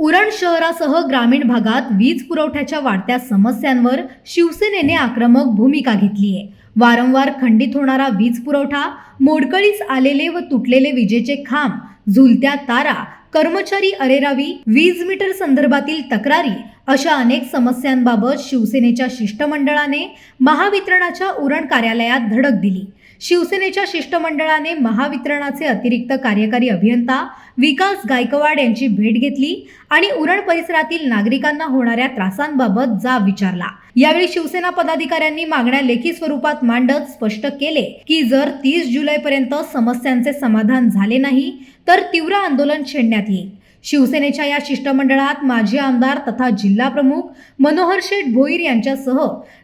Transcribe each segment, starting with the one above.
उरण शहरासह ग्रामीण भागात वीज पुरवठ्याच्या वाढत्या समस्यांवर शिवसेनेने आक्रमक भूमिका घेतली आहे. वारंवार खंडित होणारा वीज पुरवठा मोडकळीस आलेले व तुटलेले विजेचे खांब झुलत्या तारा कर्मचारी अरेरावी वीज मीटर संदर्भातील तक्रारी अशा अनेक समस्यांबाबत शिवसेनेच्या शिष्टमंडळाने महावितरणाच्या उरण कार्यालयात धडक दिली. शिवसेनेच्या शिष्टमंडळाने महावितरणाचे अतिरिक्त कार्यकारी अभियंता विकास गायकवाड यांची भेट घेतली आणि उरण परिसरातील नागरिकांना होणाऱ्या त्रासांबाबत जाब विचारला. यावेळी शिवसेना पदाधिकाऱ्यांनी मागण्या लेखी स्वरूपात मांडत स्पष्ट केले की जर तीस जुलैपर्यंत समस्यांचे समाधान झाले नाही तर तीव्र आंदोलन छेडण्यात येईल. शिवसेनेच्या या शिष्टमंडळात माजी आमदार तथा जिल्हा प्रमुख मनोहर शेठ भोईर यांच्यासह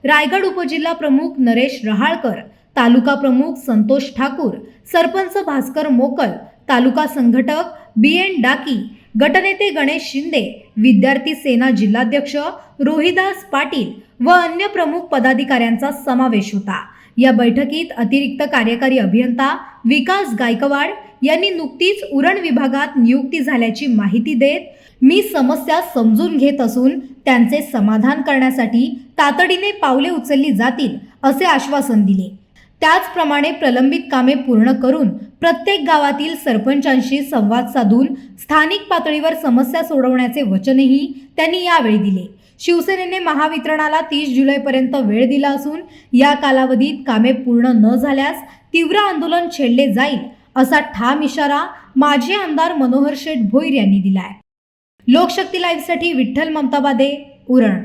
रायगड उपजिल्हा प्रमुख नरेश रहाळकर तालुका प्रमुख संतोष ठाकूर सरपंच भास्कर मोकल तालुका संघटक बी एन डाकी गटनेते गणेश शिंदे विद्यार्थी सेना जिल्हाध्यक्ष रोहिदास पाटील व अन्य प्रमुख पदाधिकाऱ्यांचा समावेश होता. या बैठकीत अतिरिक्त कार्यकारी अभियंता विकास गायकवाड यांनी नुकतीच उरण विभागात नियुक्ती झाल्याची माहिती देत मी समस्या समजून घेत असून त्यांचे समाधान करण्यासाठी तातडीने पावले उचलली जातील असे आश्वासन दिले. त्याचप्रमाणे प्रलंबित कामे पूर्ण करून प्रत्येक गावातील सरपंचांशी संवाद साधून स्थानिक पातळीवर समस्या सोडवण्याचे वचनही त्यांनी यावेळी दिले. शिवसेनेने महावितरणाला तीस जुलैपर्यंत वेळ दिला असून या कालावधीत कामे पूर्ण न झाल्यास तीव्र आंदोलन छेडले जाईल असा ठाम इशारा माजी आमदार मनोहर शेठ भोईर यांनी दिलाय. लोकशक्ती लाईव्हसाठी विठ्ठल ममताबादे उरण.